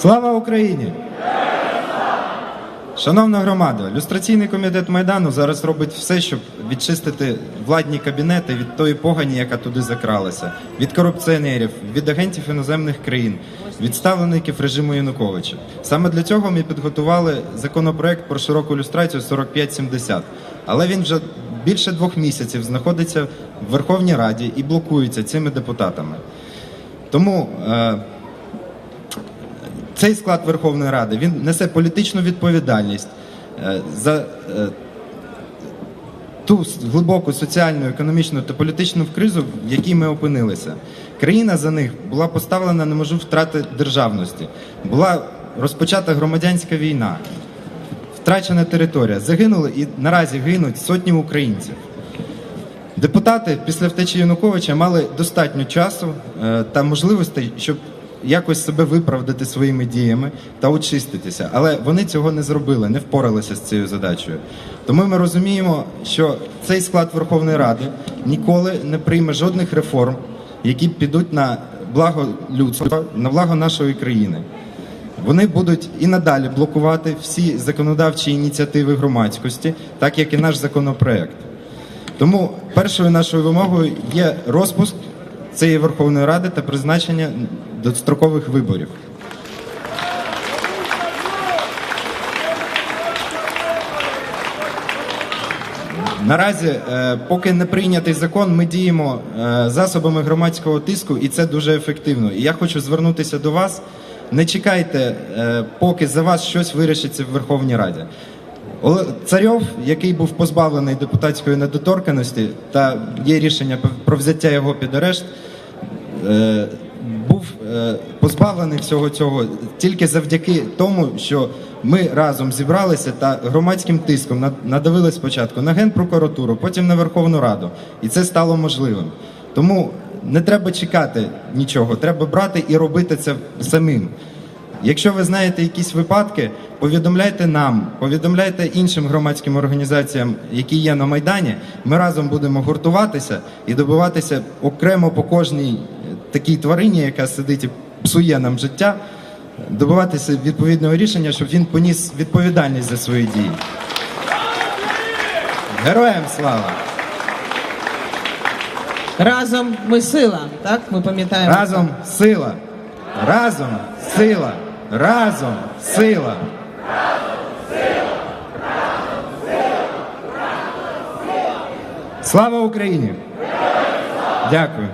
Слава Україні! Шановна громада, люстраційний комітет Майдану зараз робить все, щоб відчистити владні кабінети від тої погані, яка туди закралася, від корупціонерів, від агентів іноземних країн, від ставлеників режиму Януковича. Саме для цього ми підготували законопроект про широку люстрацію 4570. Але він вже більше двох місяців знаходиться в Верховній Раді і блокується цими депутатами. Тому е, цей склад Верховної Ради він несе політичну відповідальність е, за е, ту глибоку соціальну, економічну та політичну кризу, в якій ми опинилися. Країна за них була поставлена на межу втрати державності, була розпочата громадянська війна, втрачена територія. Загинули і наразі гинуть сотні українців. Депутати після втечі Януковича мали достатньо часу е, та можливостей, щоб якось себе виправдати своїми діями та очиститися. Але вони цього не зробили, не впоралися з цією задачею. Тому ми розуміємо, що цей склад Верховної Ради ніколи не прийме жодних реформ, які підуть на благо людства, на благо нашої країни. Вони будуть і надалі блокувати всі законодавчі ініціативи громадськості, так як і наш законопроект. Тому першою нашою вимогою є розпуск цієї Верховної Ради та призначення дострокових виборів. Наразі, е, поки не прийнятий закон, ми діємо е, засобами громадського тиску, і це дуже ефективно. І я хочу звернутися до вас. Не чекайте, е, поки за вас щось вирішиться в Верховній Раді. Царьов, який був позбавлений депутатської недоторканості, та є рішення про взяття його під арешт, був е, позбавлений всього цього тільки завдяки тому, що ми разом зібралися та громадським тиском надавили спочатку на Генпрокуратуру, потім на Верховну Раду, і це стало можливим. Тому не треба чекати нічого, треба брати і робити це самим. Якщо ви знаєте якісь випадки, повідомляйте нам, повідомляйте іншим громадським організаціям, які є на Майдані. Ми разом будемо гуртуватися і добиватися окремо по кожній такій тварині, яка сидить і псує нам життя, добиватися відповідного рішення, щоб він поніс відповідальність за свої дії. Героям слава! Разом ми сила, так? Ми пам'ятаємо. Разом сила! Разом сила! Разом сила! Слава Україні! Дякую.